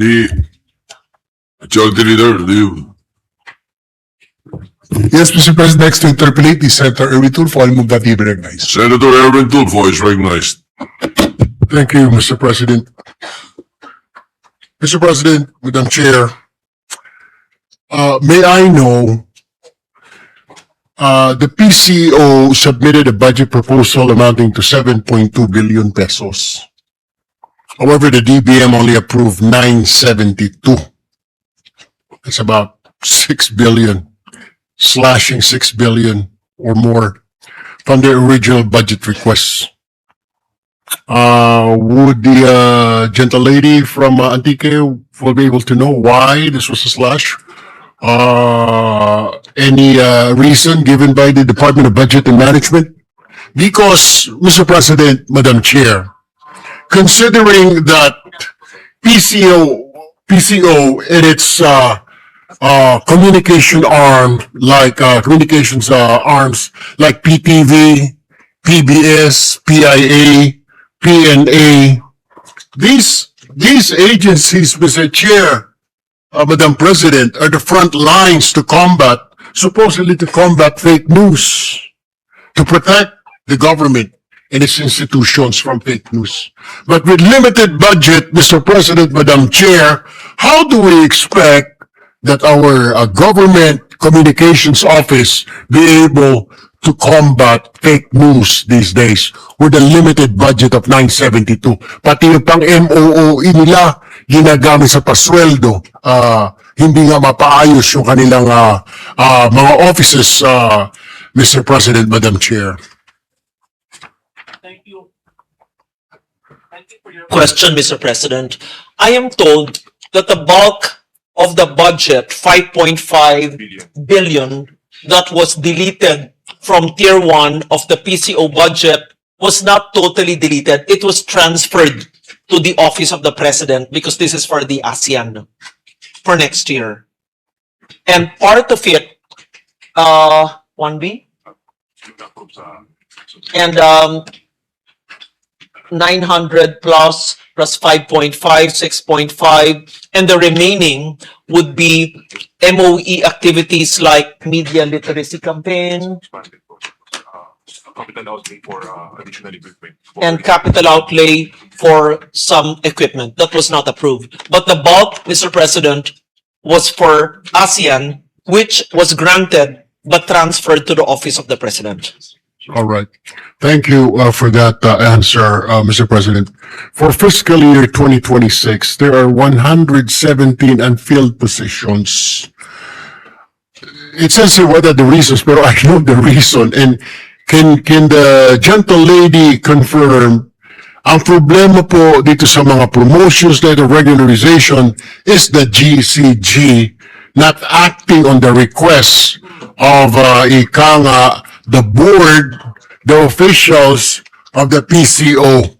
The Majority Leader, do you, Yes, Mr. President, next to interpolate is Senator Erwin Tulfo. I'll move that he be recognized. Senator Erwin Tulfo is recognized. Thank you, Mr. President. Mr. President, Madam Chair, uh, may I know, uh, the PCO submitted a budget proposal amounting to seven point two billion pesos. However, the DBM only approved nine seventy-two. That's about six billion, slashing six billion or more from the original budget requests. Uh, would the, uh, gentle lady from uh, Antique will be able to know why this was a slash? Uh, any, uh, reason given by the Department of Budget and Management? Because, Mr. President, Madam Chair, considering that PCO, PCO in its, uh, uh, communication arm, like, uh, communications, uh, arms, like PTV, PBS, PIA, PNA. These, these agencies, Mr. Chair, uh, Madam President, are the front lines to combat, supposedly to combat fake news, to protect the government and its institutions from fake news. But with limited budget, Mr. President, Madam Chair, how do we expect that our uh, government communications office be able to combat fake news these days with a limited budget of 972. Pati yung pang MOOE nila, ginagamit sa pasweldo. ah hindi nga mapaayos yung kanilang ah, ah, mga offices, ah, Mr. President, Madam Chair. Question, Mr. President. I am told that the bulk of the budget, five point five billion, that was deleted from tier one of the PCO budget was not totally deleted. It was transferred to the office of the president because this is for the ASEAN for next year. And part of it, uh, one B? And, um, 900 plus, plus 5.5, 6.5, and the remaining would be MOE activities like media literacy campaign capital outlay for uh, additional equipment. and capital outlay for some equipment. That was not approved. But the bulk, Mr. President, was for ASEAN, which was granted but transferred to the office of the president. All right. Thank you uh, for that uh, answer, uh, Mr. President. For fiscal year 2026, there are 117 unfilled positions. It says here what are the reasons, but I know the reason. And can, can the gentle lady confirm ang problema po dito sa mga promotions letter regularization is the GCG not acting on the request of uh, ika the board, the officials of the PCO.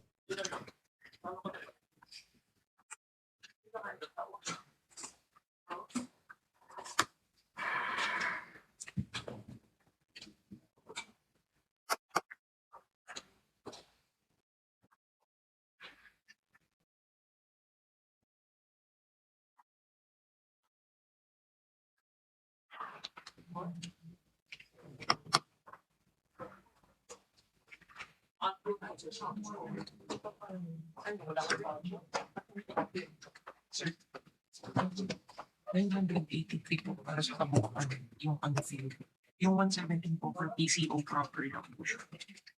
Thank you. 983 po para sa kabuuan yung unfilled. Yung 117 po for PCO proper lang po siya.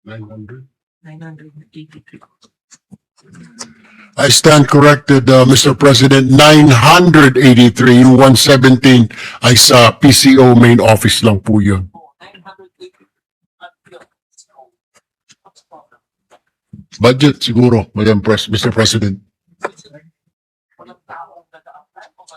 983. I stand corrected, uh, Mr. President. 983, 117 ay sa PCO main office lang po yun. Budget siguro, Madam Pres, Mr. President. Walang tao ang nag-a-apply o ba?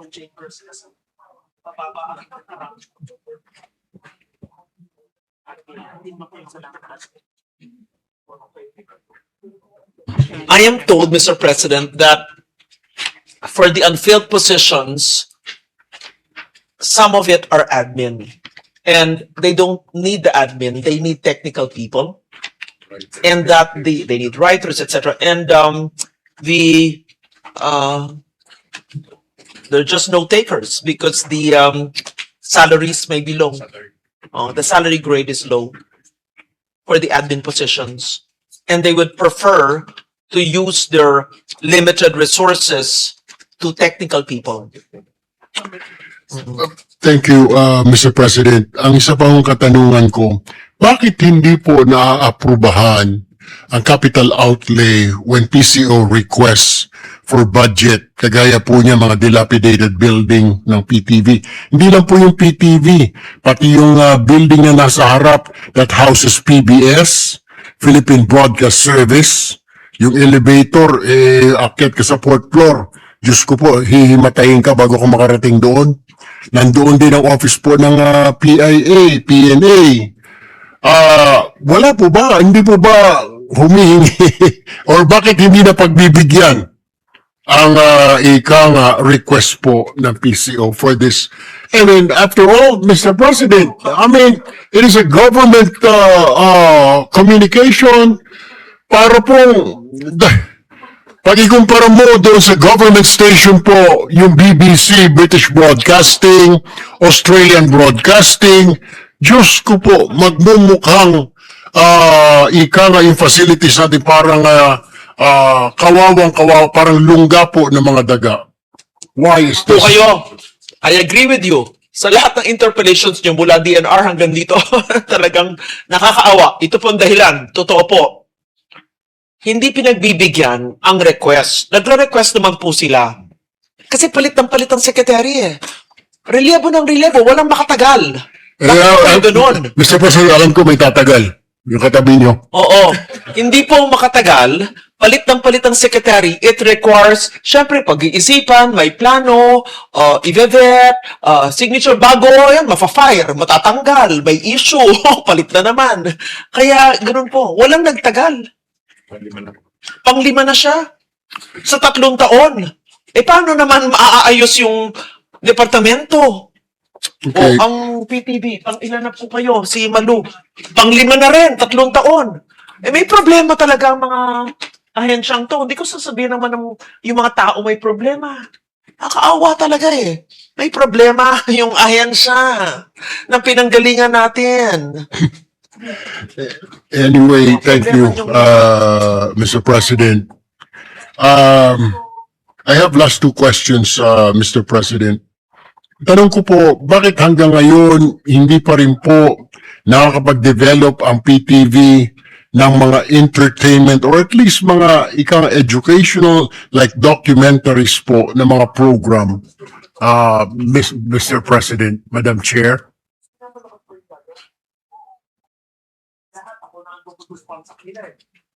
Ang chambers kasi bababa ang I am told, Mr. President, that for the unfilled positions, some of it are admin. and they don't need the admin, they need technical people. And that they, they need writers, etc. And um, the uh, there are just no takers because the um, salaries may be low. Uh, the salary grade is low for the admin positions. And they would prefer to use their limited resources to technical people. Thank you, uh, Mr. President. Ang isa pang katanungan ko, bakit hindi po naaaprubahan ang capital outlay when PCO requests for budget, kagaya po niya mga dilapidated building ng PTV. Hindi lang po yung PTV, pati yung uh, building na nasa harap that houses PBS, Philippine Broadcast Service, yung elevator, eh, akyat ka sa fourth floor. Diyos ko po, hihimatayin ka bago ka makarating doon. Nandoon din ang office po ng ah, PIA, PNA. Ah, wala po ba? Hindi po ba humihingi? Or bakit hindi na pagbibigyan ang uh, ika nga request po ng PCO for this? I mean, after all, Mr. President, I mean, it is a government uh, uh, communication para pong pag ikumpara mo doon sa government station po, yung BBC, British Broadcasting, Australian Broadcasting, Diyos ko po, magmumukhang ah ika nga yung facilities natin parang ah, ah, kawawang kawawa, parang lungga po ng mga daga. Why is Po this? kayo, I agree with you. Sa lahat ng interpellations nyo mula DNR hanggang dito, talagang nakakaawa. Ito po ang dahilan. Totoo po. Hindi pinagbibigyan ang request. Nagre-request naman po sila. Kasi palit ng palit ang secretary eh. Relievo ng relievo, walang makatagal. Eh, Bakit po ah, ganun? Mr. President, alam ko may tatagal. Yung katabi nyo. Oo. Hindi po makatagal. Palit ng palit ang secretary. It requires, syempre, pag-iisipan, may plano, uh, i-vet, uh, signature bago, yan, mafa-fire, matatanggal, may issue, palit na naman. Kaya, ganun po. Walang nagtagal. Panglima na siya. Sa tatlong taon. Eh, paano naman maaayos yung departamento? Okay. O, ang PTV, pang ilan na po kayo? Si Malu. Pang lima na rin, tatlong taon. Eh, may problema talaga ang mga ahensyang to. Hindi ko sasabihin naman ng, yung mga tao may problema. Nakakaawa talaga eh. May problema yung ahensya ng pinanggalingan natin. Anyway, thank you, uh, Mr. President. Um, I have last two questions, uh, Mr. President. Tanong ko po, bakit hanggang ngayon hindi pa rin po nakakapag-develop ang PTV ng mga entertainment or at least mga ikang educational like documentaries po na mga program, uh, Mr. President, Madam Chair?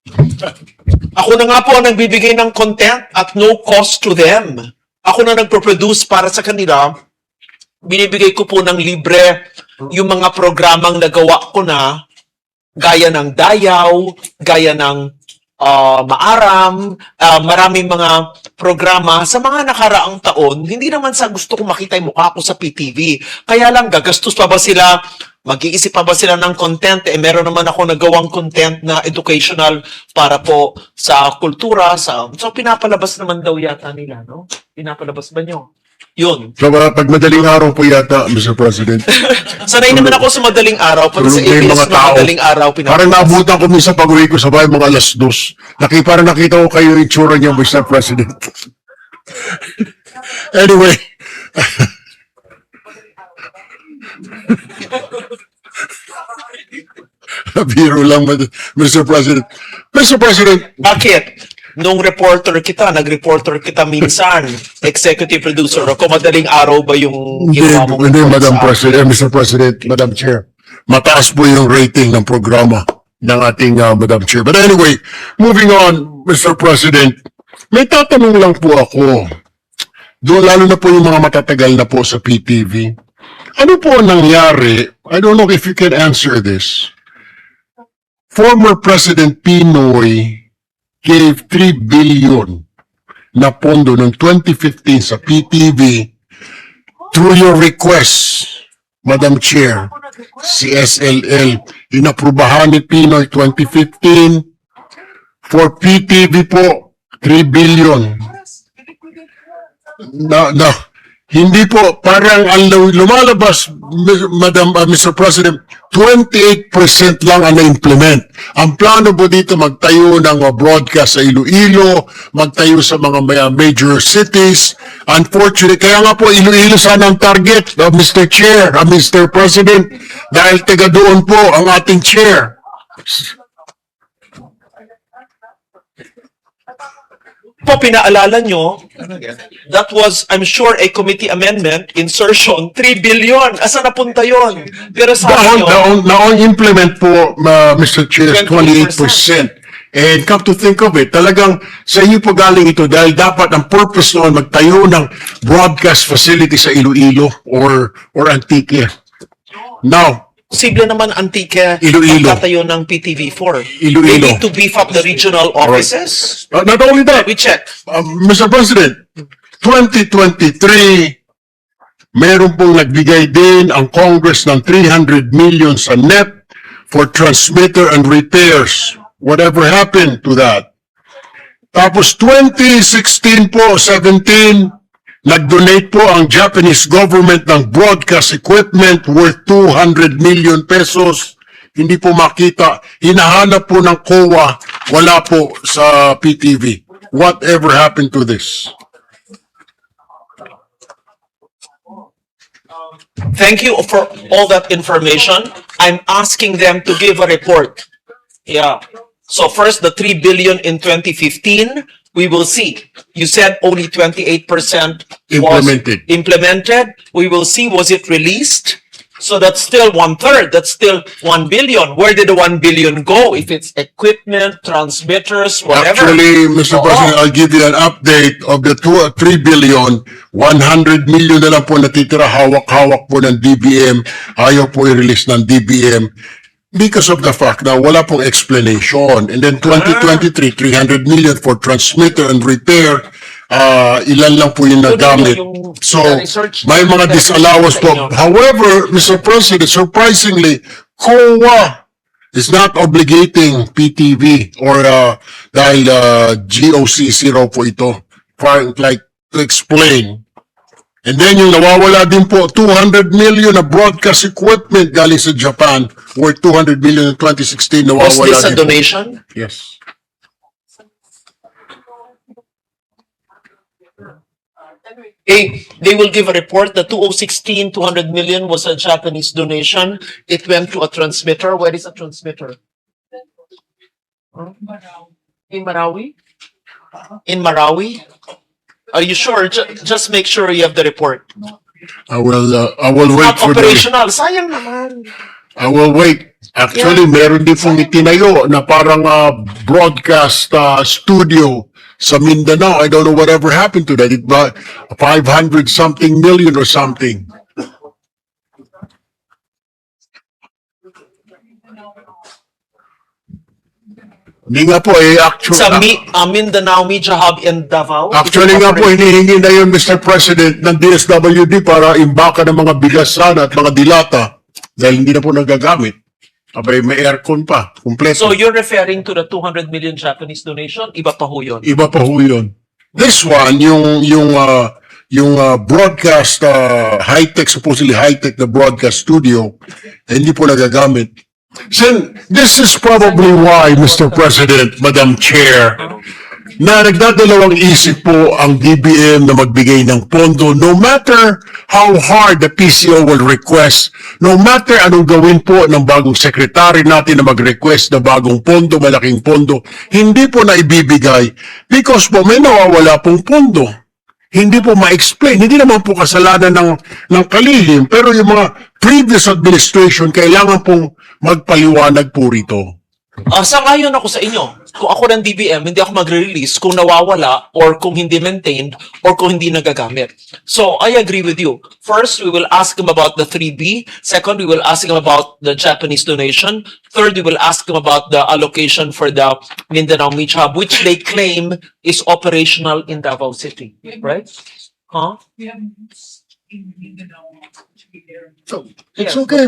Ako na nga po ang nagbibigay ng content at no cost to them. Ako na nagpo-produce para sa kanila. Binibigay ko po ng libre yung mga programang nagawa ko na gaya ng Dayaw, gaya ng ah, Maaram, ah, maraming mga programa sa mga nakaraang taon, hindi naman sa gusto ko makita yung mukha ko sa PTV. Kaya lang, gagastos pa ba sila? Mag-iisip pa ba sila ng content? Eh, meron naman ako nagawang content na educational para po sa kultura. Sa, so, pinapalabas naman daw yata nila, no? Pinapalabas ba nyo? Yun. So, uh, pag madaling araw po yata, Mr. President, Sanay naman ako sa madaling araw, pati sa ABS mga na tao. madaling araw. Parang pinapalabas. naabutan ko minsan pag uwi ko sa bahay mga alas dos. Naki, parang nakita ko kayo yung itsura niyo, Mr. President. anyway. Biro lang, Mr. President. Mr. President, Bakit? Nung reporter kita, nag-reporter kita minsan, executive producer ako, madaling araw ba yung hindi, ginawa mong hindi, report Madam sa akin? President, eh, Mr. President, Madam Chair. Mataas po yung rating ng programa ng ating uh, Madam Chair. But anyway, moving on, Mr. President, may tatanong lang po ako. Doon lalo na po yung mga matatagal na po sa PTV. Ano po ang nangyari? I don't know if you can answer this. Former President Pinoy gave 3 billion na pondo noong 2015 sa PTV through your request, Madam Chair, si SLL, inaprubahan ni Pinoy 2015 for PTV po, 3 billion. Na, na, hindi po, parang ang lu- lumalabas, Madam, uh, Mr. President, 28% lang ang na-implement. Ang plano po dito, magtayo ng uh, broadcast sa Iloilo, magtayo sa mga may- major cities. Unfortunately, kaya nga po, Iloilo sana ang target, uh, Mr. Chair, uh, Mr. President, dahil taga doon po ang ating chair. Po pinaalala nyo, that was, I'm sure, a committee amendment, insertion, 3 billion. Asa napunta yon? Pero sa Naon, nyo, naon, naon implement po, uh, Mr. Chair, is 28%. 28%. And come to think of it, talagang sa iyo po galing ito dahil dapat ang purpose noon magtayo ng broadcast facility sa Iloilo or or Antique. Now, posible naman antike Iloilo. magtatayo ng PTV4. Iloilo. They need to beef up the regional offices. uh, not only that, We check. Um, Mr. President, 2023, meron pong nagbigay din ang Congress ng 300 million sa NEP for transmitter and repairs. Whatever happened to that? Tapos 2016 po, 17, nag-donate po ang Japanese government ng broadcast equipment worth 200 million pesos. Hindi po makita. Hinahanap po ng COA. Wala po sa PTV. Whatever happened to this? Thank you for all that information. I'm asking them to give a report. Yeah. So first, the 3 billion in 2015, we will see. You said only 28% was Implemented. implemented. We will see, was it released? So that's still one third. That's still 1 billion. Where did the 1 billion go? If it's equipment, transmitters, whatever. Actually, Mr. Oo. President, I'll give you an update of the two, 3 billion, 100 million na lang po natitira hawak-hawak po ng DBM. Ayaw po i-release ng DBM because of the fact na wala pong explanation. And then 2023, 300 million for transmitter and repair. Ah, ilan lang po yung nagamit. So, may mga disallowance po. However, Mr. President, surprisingly, COA is not obligating PTV or uh, dahil uh, GOCC raw po ito. Like, to explain. And then yung nawawala din po, 200 million na broadcast equipment galing sa Japan worth 200 million in 2016 Was nawawala this a din po. donation? Yes. They, they will give a report. The 2016, 200 million was a Japanese donation. It went to a transmitter. Where is a transmitter? Huh? In Marawi? In Marawi? Are you sure? Ju- just make sure you have the report. I will, uh, I will wait Not for the... operational. Sayang naman. I will wait. Actually, meron din pong itinayo na parang uh, broadcast uh, studio sa Mindanao. I don't know whatever happened to that. It ba 500 something million or something. Hindi nga po eh, actually, Sa Mi, uh, Mindanao Media Hub in Davao. actually nga po, hinihingi na yun, Mr. President, ng DSWD para imbaka ng mga bigas sana at mga dilata dahil hindi na po nagagamit. Abay, may aircon pa, kumpleto. So you're referring to the 200 million Japanese donation? Iba pa ho yun. Iba pa ho yun. This one, yung, yung, uh, yung uh, broadcast, uh, high-tech, supposedly high-tech na broadcast studio, eh, hindi po nagagamit. Sen, this is probably why, Mr. President, Madam Chair, na nagdadalawang isip po ang DBM na magbigay ng pondo no matter how hard the PCO will request, no matter anong gawin po ng bagong sekretary natin na mag-request na bagong pondo, malaking pondo, hindi po na ibibigay because po may nawawala pong pondo. Hindi po ma-explain. Hindi naman po kasalanan ng, ng kalihim, pero yung mga previous administration kailangan pong magpaliwanag po rito. Ah, sangayon ako sa inyo. Kung ako ng DBM, hindi ako magre-release kung nawawala or kung hindi maintained or kung hindi nagagamit. So, I agree with you. First, we will ask him about the 3B. Second, we will ask him about the Japanese donation. Third, we will ask him about the allocation for the Mindanao Media Hub, which they claim is operational in Davao City. Right? Huh? We have So, it's okay.